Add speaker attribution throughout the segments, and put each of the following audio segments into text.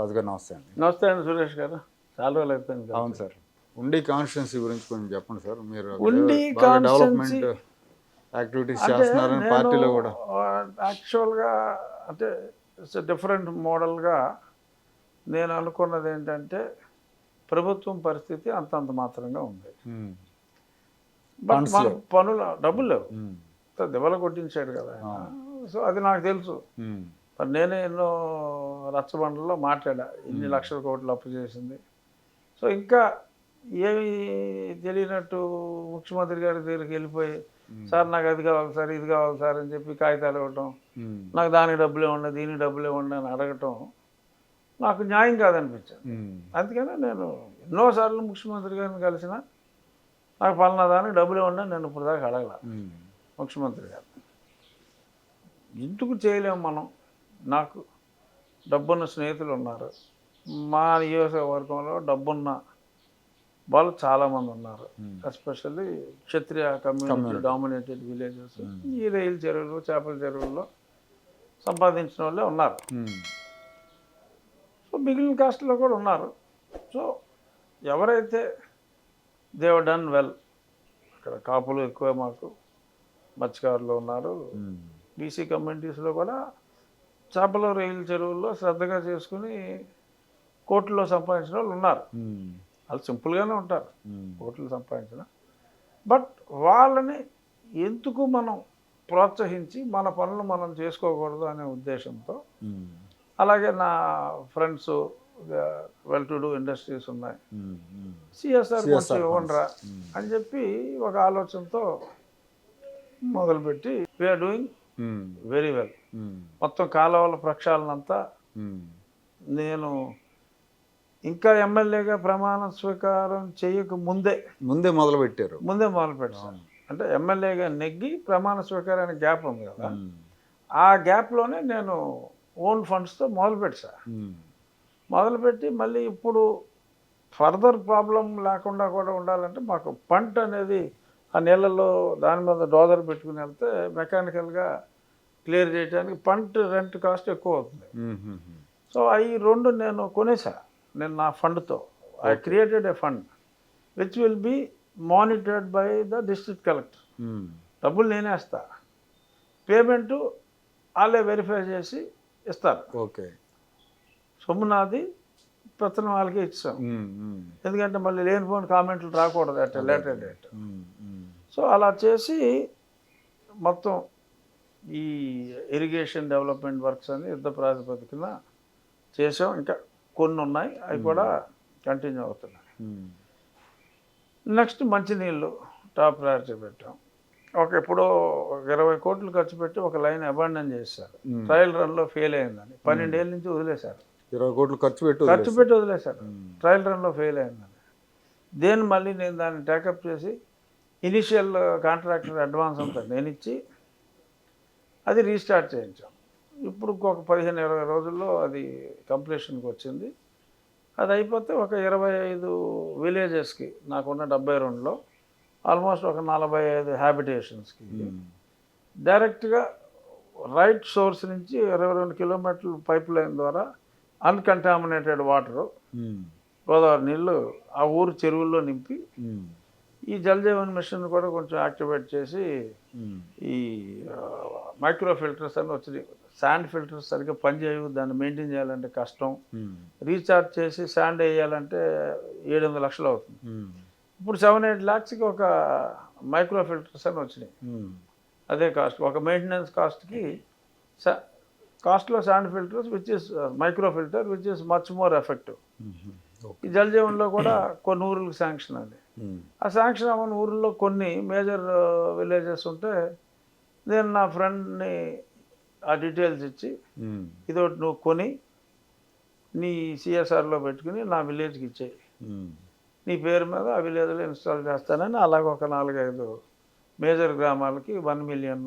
Speaker 1: రాజు గారు నమస్తే అండి.
Speaker 2: నమస్తే అండి సురేష్ గారు. చాలా రోజులు అయిపోయింది.
Speaker 1: అవును సార్. ఉండి కాన్స్టిట్యున్సీ గురించి కొంచెం చెప్పండి సార్. మీరు
Speaker 2: ఉండి
Speaker 1: డెవలప్మెంట్ యాక్టివిటీస్ చేస్తున్నారని
Speaker 2: నేను,
Speaker 1: పార్టీలో కూడా.
Speaker 2: యాక్చువల్గా అంటే ఇట్స్ డిఫరెంట్ మోడల్గా నేను అనుకున్నది ఏంటంటే ప్రభుత్వం పరిస్థితి అంతంత మాత్రంగా ఉంది. బట్ మన. పనులు డబ్బులు లేవు. దెబ్బలు కొట్టించాడు కదా. సో అది నాకు తెలుసు. నేనే ఎన్నో రచ్చబండల్లో మాట్లాడా ఇన్ని లక్షల కోట్లు అప్పు చేసింది. సో ఇంకా ఏమి తెలియనట్టు ముఖ్యమంత్రి గారి దగ్గరికి వెళ్ళిపోయి సార్ నాకు అది కావాలి సార్ ఇది కావాలి సార్ అని చెప్పి కాగితాలు ఇవ్వటం నాకు దానికి డబ్బులే ఉండే దీనికి డబ్బులే ఉండే అని అడగటం నాకు న్యాయం కాదనిపించింది. అందుకనే నేను ఎన్నోసార్లు ముఖ్యమంత్రి గారిని కలిసిన నాకు పలానా దానికి డబ్బులే ఉండే నేను ఇప్పుడు దాకా అడగల ముఖ్యమంత్రి గారు. ఎందుకు చేయలేము మనం? నాకు డబ్బున్న స్నేహితులు ఉన్నారు. మా నియోజకవర్గంలో డబ్బున్న వాళ్ళు చాలామంది ఉన్నారు. Especially Kshatriya community dominated villages. ఈ రైలు చెరువులు చేపల చెరువుల్లో సంపాదించిన వాళ్ళే ఉన్నారు. సో మిగిలిన కాస్ట్లో కూడా ఉన్నారు. సో ఎవరైతే దేవ్ డన్ వెల్ అక్కడ కాపులు ఎక్కువ మాకు మత్స్యకారులు ఉన్నారు. బీసీ కమ్యూనిటీస్లో కూడా చేపల రైలు చెరువుల్లో శ్రద్ధగా చేసుకుని కోర్టులో సంపాదించిన వాళ్ళు ఉన్నారు. వాళ్ళు సింపుల్గానే ఉంటారు. కోట్లు సంపాదించిన. బట్ వాళ్ళని ఎందుకు మనం ప్రోత్సహించి మన పనులు మనం చేసుకోకూడదు అనే ఉద్దేశంతో అలాగే నా friends well to do industries ఉన్నాయి. సిఎస్ఆర్ కొంచెం ఇవ్వండిరా. అని చెప్పి ఒక ఆలోచనతో మొదలుపెట్టి we are doing very well
Speaker 1: um,
Speaker 2: మొత్తం కాలువల ప్రక్షాళనంతా
Speaker 1: ఉమ్,
Speaker 2: నేను ఇంకా ఎమ్మెల్యేగా ప్రమాణ స్వీకారం చేయక ముందే
Speaker 1: ముందే మొదలు పెట్టారు
Speaker 2: ముందే మొదలు పెట్టాను అంటే ఎమ్మెల్యేగా నెగ్గి ప్రమాణ స్వీకారానికి గ్యాప్ ఉంది కదా. ఆ గ్యాప్లోనే నేను ఓన్ ఫండ్స్తో మొదలు పెట్టా మొదలుపెట్టి మళ్ళీ ఇప్పుడు ఫర్దర్ ప్రాబ్లం లేకుండా కూడా ఉండాలంటే మాకు పంట అనేది ఆ నీళ్ళల్లో దాని మీద డోజర్ పెట్టుకుని వెళ్తే మెకానికల్గా క్లియర్ చేయడానికి పంట రెంట్ కాస్ట్ ఎక్కువ అవుతుంది. సో అవి రెండు నేను కొనేసా నేను నా ఫండ్తో. I created a fund which will be monitored by the district collector. డబ్బులు నేనే ఇస్తా పేమెంటు వాళ్ళే వెరిఫై చేసి ఇస్తారు.
Speaker 1: ఓకే.
Speaker 2: సొమ్ము నాది పెత్తనం వాళ్ళకి ఇచ్చాం ఎందుకంటే మళ్ళీ లేనిపోయిన కామెంట్లు రాకూడదు అట్ లేటర్ డేట్. సో అలా చేసి మొత్తం ఈ ఇరిగేషన్ డెవలప్మెంట్ వర్క్స్ అని యుద్ధ ప్రాతిపదికన చేసాం ఇంకా కొన్ని ఉన్నాయి అవి కూడా కంటిన్యూ అవుతున్నాయి. నెక్స్ట్ మంచినీళ్ళు టాప్ ప్రయారిటీ పెట్టాం. ఒక ఎప్పుడో ఇరవై కోట్లు ఖర్చు పెట్టి ఒక లైన్ అబాండన్ చేశారు. ట్రయల్ రన్లో ఫెయిల్ అయిందని. పన్నెండేళ్ళ నుంచి వదిలేశారు.
Speaker 1: ఇరవై కోట్లు ఖర్చు పెట్టు
Speaker 2: ఖర్చు పెట్టి వదిలేశారు. ట్రయల్ రన్లో ఫెయిల్ అయిందని. దేని మళ్ళీ నేను దాన్ని టేకప్ చేసి ఇనిషియల్ కాంట్రాక్టర్ అడ్వాన్స్ అంతా నేను ఇచ్చి అది రీస్టార్ట్ చేయించాం. ఇప్పుడు ఇంకొక పదిహేను ఇరవై రోజుల్లో అది కంప్లీషన్కి వచ్చింది. అది అయిపోతే ఒక ఇరవై ఐదు విలేజెస్కి నాకున్న డెబ్బై రెండులో ఆల్మోస్ట్ ఒక నలభై ఐదు హ్యాబిటేషన్స్కి డైరెక్ట్గా రైట్ సోర్స్ నుంచి ఇరవై రెండు కిలోమీటర్ల పైప్ లైన్ ద్వారా అన్కంటామినేటెడ్ వాటరు
Speaker 1: ఉమ్,
Speaker 2: గోదావరి నీళ్ళు ఆ ఊరు చెరువుల్లో నింపి
Speaker 1: ఉమ్,
Speaker 2: ఈ జల్ జీవన్ మిషన్ కూడా కొంచెం యాక్టివేట్ చేసి
Speaker 1: ఉమ్,
Speaker 2: ఈ మైక్రో ఫిల్టర్స్ అని వచ్చినాయి. శాండ్ ఫిల్టర్స్ సరిగ్గా పనిచేయవు దాన్ని మెయింటైన్ చేయాలంటే కష్టం.
Speaker 1: ఉమ్,
Speaker 2: రీఛార్జ్ చేసి శాండ్ వేయాలంటే ఏడు ఎనిమిది లక్షలు అవుతుంది.
Speaker 1: ఉమ్,
Speaker 2: ఇప్పుడు సెవెన్ ఎయిట్ ల్యాక్స్కి ఒక మైక్రో ఫిల్టర్స్ అని వచ్చినాయి. అదే కాస్ట్ ఒక మెయింటెనెన్స్ కాస్ట్కి కాస్ట్లో sand filters which is micro filter which is much more effective ఈ జల్ జీవన్లో కూడా కొన్ని ఊర్లకు శాంక్షన్ అది. ఆ శాంక్షన్ అవ్వని ఊర్లో కొన్ని మేజర్ విలేజెస్ ఉంటే నేను నా ఫ్రెండ్ని ఆ డీటెయిల్స్ ఇచ్చి ఇదొకటి నువ్వు కొని నీ సిఎస్ఆర్లో పెట్టుకుని నా విలేజ్కి ఇచ్చేయి. నీ పేరు మీద ఆ విలేజ్లో ఇన్స్టాల్ చేస్తానని అలాగ ఒక నాలుగైదు మేజర్ గ్రామాలకి one million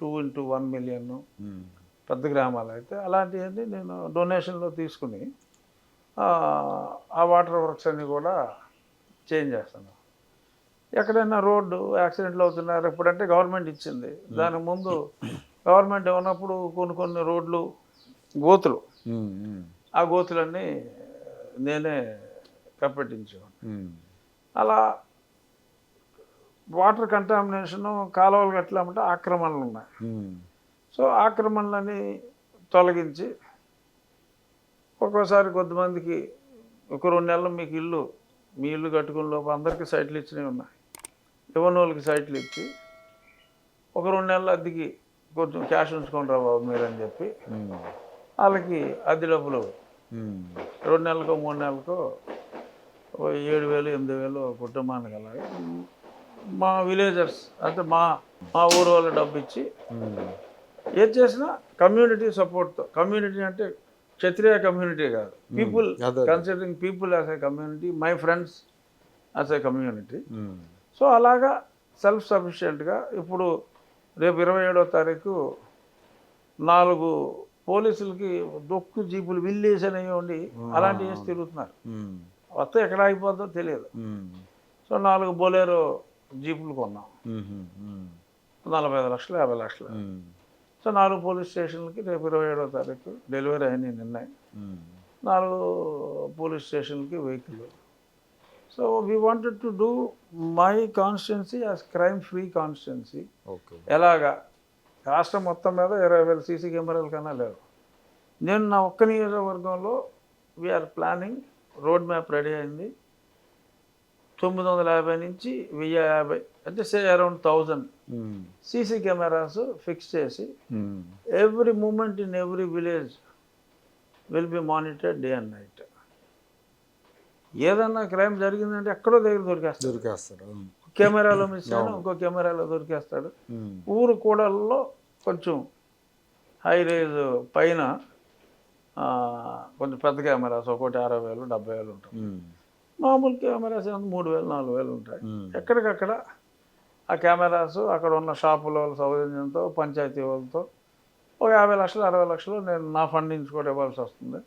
Speaker 2: two into one million పెద్ద గ్రామాలు అయితే అలాంటివన్నీ నేను డొనేషన్లో తీసుకుని ఆ వాటర్ వర్క్స్ అన్నీ కూడా చేంజ్ చేస్తాను ఎక్కడైనా రోడ్డు యాక్సిడెంట్లు అవుతున్నారు ఇప్పుడంటే గవర్నమెంట్ ఇచ్చింది. దానికి ముందు గవర్నమెంట్ ఉన్నప్పుడు కొన్ని కొన్ని రోడ్లు గోతులు. ఆ గోతులన్నీ నేనే కప్పెట్టించేవాడిని. అలా వాటర్ కంటామినేషను కాలువలు కట్టలేమంటే ఆక్రమణలు ఉన్నాయి. సో ఆక్రమణలని తొలగించి ఒక్కోసారి కొంతమందికి ఒక రెండు నెలలు మీకు ఇల్లు మీ ఇల్లు కట్టుకున్న లోపు అందరికీ సైట్లు ఇచ్చినవి ఉన్నాయి ఇవ్వని వాళ్ళకి సైట్లు ఇచ్చి ఒక రెండు నెలలు అద్దెకి కొంచెం క్యాష్ ఉంచుకొని రా బాబు మీరు అని చెప్పి. వాళ్ళకి అద్దె డబ్బులు. రెండు నెలలకో మూడు నెలలకో ఓ ఏడు వేలు ఎనిమిది వేలు కుటుంబానికి అలాగే మా విలేజర్స్ అంటే మా మా ఊరు వాళ్ళ డబ్బు ఇచ్చి. ఏది చేసినా కమ్యూనిటీ సపోర్ట్తో కమ్యూనిటీ అంటే క్షత్రియ కమ్యూనిటీ కాదు people. Considering people as a community my friends as a community. So అలాగా సెల్ఫ్ సఫిషియెంట్గా ఇప్పుడు రేపు ఇరవై ఏడో తారీఖు నాలుగు పోలీసులకి దొక్కు జీపులు విల్లేసి అనేవి అలాంటివి వేసి తిరుగుతున్నారు. వస్తే ఎక్కడ ఆగిపోతుందో తెలియదు. సో నాలుగు బొలేరో జీపులు కొన్నాం. నలభై ఐదు లక్షలు యాభై లక్షలు. సో నాలుగు పోలీస్ స్టేషన్లకి రేపు ఇరవై ఏడో తారీఖు డెలివరీ అయినాయి నిన్న.
Speaker 1: ఉమ్.
Speaker 2: నాలుగు police స్టేషన్లకి vehicle. So we wanted to do my constituency as crime free constituency
Speaker 1: okay.
Speaker 2: ఎలాగా? రాష్ట్రం మొత్తం మీద ఇరవై వేల సీసీ కెమెరాల కన్నా లేవు నేను నా ఒక్క నియోజకవర్గంలో we are planning road map ready అయింది. తొమ్మిది వందల యాభై నుంచి వెయ్యి యాభై అంటే say around thousand. CC cameras fix చేసి. Every moment in every village will be monitored day and night ఏదన్నా క్రైమ్ జరిగిందంటే ఎక్కడో దగ్గర దొరికేస్తాడు
Speaker 1: దొరికేస్తారు ఉమ్.
Speaker 2: కెమెరాలో మిస్ అయినా ఇంకో కెమెరాలో దొరికేస్తాడు
Speaker 1: ఉమ్.
Speaker 2: ఊరు కూడల్లో కొంచెం హై రేజ్ పైన కొంచెం పెద్ద కెమెరాస్ ఒకటి అరవై వేలు డెబ్బై వేలు ఉంటాయి
Speaker 1: ఉమ్.
Speaker 2: మామూలు కెమెరాస్ మూడు వేలు నాలుగు వేలు ఉంటాయి. ఎక్కడికక్కడ ఆ కెమెరాస్ అక్కడ ఉన్న షాపుల వాళ్ళ సౌజన్యంతో పంచాయతీ వాళ్ళతో ఒక యాభై లక్షలు అరవై లక్షలు నేను నా ఫండ్ నుంచి కూడా ఇవ్వాల్సి వస్తుంది.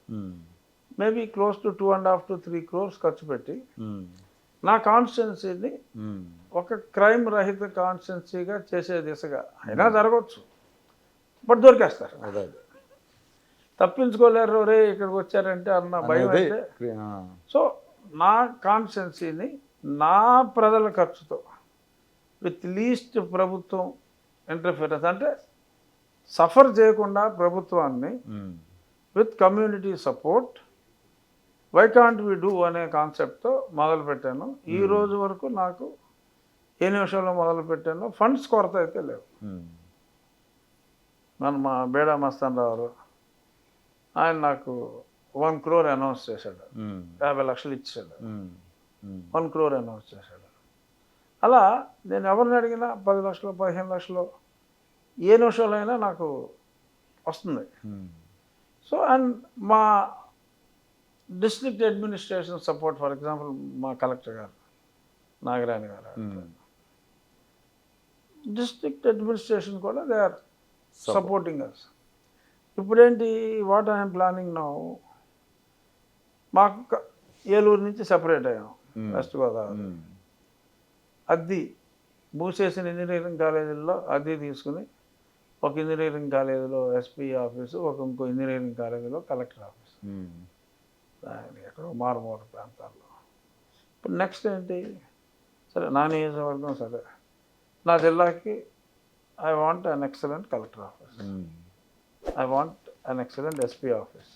Speaker 2: Maybe close to two and half to three crores ఖర్చు పెట్టి. నా కాన్స్టిట్యున్సీని. ఒక క్రైమ్ రహిత కాన్స్టిట్యున్సీగా చేసే దిశగా అయినా జరగవచ్చు బట్ దొరికేస్తారు తప్పించుకోలేరు రే ఇక్కడికి వచ్చారంటే అన్న భయం అయితే. సో నా కాన్స్టిట్యున్సీని నా ప్రజల ఖర్చుతో విత్ లీస్ట్ ప్రభుత్వం ఇంటర్ఫిరెన్స్ అంటే సఫర్ చేయకుండా ప్రభుత్వాన్ని
Speaker 1: ఉమ్.
Speaker 2: With community support. Why can't we do అనే కాన్సెప్ట్తో మొదలుపెట్టాను. ఈ రోజు వరకు నాకు ఏ నిమిషంలో మొదలు పెట్టాను ఫండ్స్ కొరత అయితే లేవు.
Speaker 1: ఉమ్.
Speaker 2: నన్ను మా బేడా మస్తాన్ రావు ఆయన నాకు వన్ క్రోర్ అనౌన్స్ చేశాడు. యాభై లక్షలు ఇచ్చాడు. వన్ క్రోర్ అనౌన్స్ చేశాడు. అలా నేను ఎవరిని అడిగినా పది లక్షలు పదిహేను లక్షలు ఏ నిమిషంలో అయినా నాకు వస్తుంది. సో అండ్ మా district administration support for example మా కలెక్టర్ గారు నాగరాణి గారు. డిస్ట్రిక్ట్ అడ్మినిస్ట్రేషన్ కూడా దే ఆర్ సపోర్టింగ్ అస్ ఇప్పుడేంటి వాట్ ఐఎమ్ ప్లానింగ్ నౌ మాకు ఏలూరు నుంచి సెపరేట్ అయ్యాం
Speaker 1: Hmm.
Speaker 2: వెస్ట్ గోదావరి
Speaker 1: ఉమ్.
Speaker 2: అద్దె మూసేసిన ఇంజనీరింగ్ కాలేజీల్లో అద్దె తీసుకుని ఒక ఇంజనీరింగ్ కాలేజీలో ఎస్పీ ఆఫీసు ఒక ఇంకో ఇంజనీరింగ్ కాలేజీలో కలెక్టర్ ఆఫీస్. ఎక్కడో మారుమూల ప్రాంతాల్లో. ఇప్పుడు నెక్స్ట్ ఏంటి? సరే నా నియోజకవర్గం సరే. నా జిల్లాకి I want an excellent collector office. I want an excellent SP office.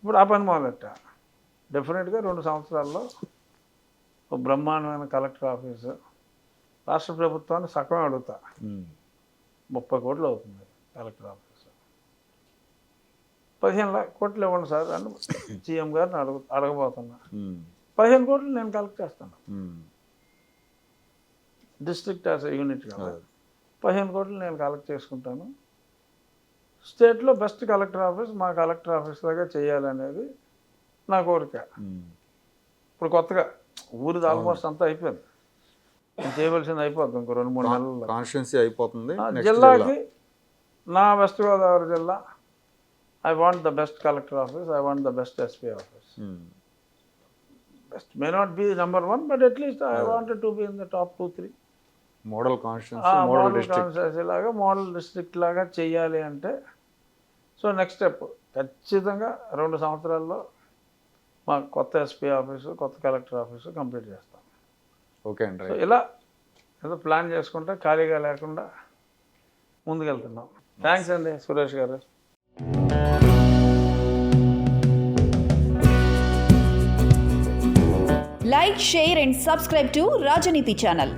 Speaker 2: ఇప్పుడు ఆ పని మొదలెట్టా? డెఫినెట్గా రెండు సంవత్సరాల్లో బ్రహ్మాండమైన కలెక్టర్ ఆఫీసు రాష్ట్ర ప్రభుత్వాన్ని సగం అడుగుతా. ముప్పై కోట్లు అవుతుంది కలెక్టర్ ఆఫీసు పదిహేను కోట్లు ఇవ్వండి సార్ అని సీఎం గారిని అడుగు అడగబోతున్నా. పదిహేను కోట్లు నేను కలెక్ట్ చేస్తాను. డిస్ట్రిక్ట్ యాజ్ యూనిట్ కదా. పదిహేను కోట్లు నేను కలెక్ట్ చేసుకుంటాను స్టేట్లో బెస్ట్ కలెక్టర్ ఆఫీస్ మా కలెక్టర్ ఆఫీస్ లాగా చేయాలనేది నా కోరిక. ఇప్పుడు కొత్తగా ఊరిది ఆల్మోస్ట్ అంతా అయిపోయింది. చేయవలసింది అయిపోద్ది ఇంకో రెండు మూడు నెలల్లో.
Speaker 1: కాన్స్టిట్యున్సీ అయిపోతుంది
Speaker 2: జిల్లాకి నా వెస్ట్ గోదావరి జిల్లా. I want the best collector office I want the best SP office. Best may not be number one but at least I wanted to be in the top two three
Speaker 1: model constituency model
Speaker 2: constituency లాగా model district లాగా చెయ్యాలి అంటే so next step ఖచ్చితంగా రెండు సంవత్సరాల్లో మా కొత్త SP office కొత్త కలెక్టర్ ఆఫీసు కంప్లీట్ చేస్తాం.
Speaker 1: ఓకే అండి
Speaker 2: సో ఇలా ఏదో ప్లాన్ చేసుకుంటే ఖాళీగా లేకుండా ముందుకెళ్తున్నాం. థ్యాంక్స్ అండి సురేష్ గారు.
Speaker 3: Like, share, and subscribe to Rajaniti channel.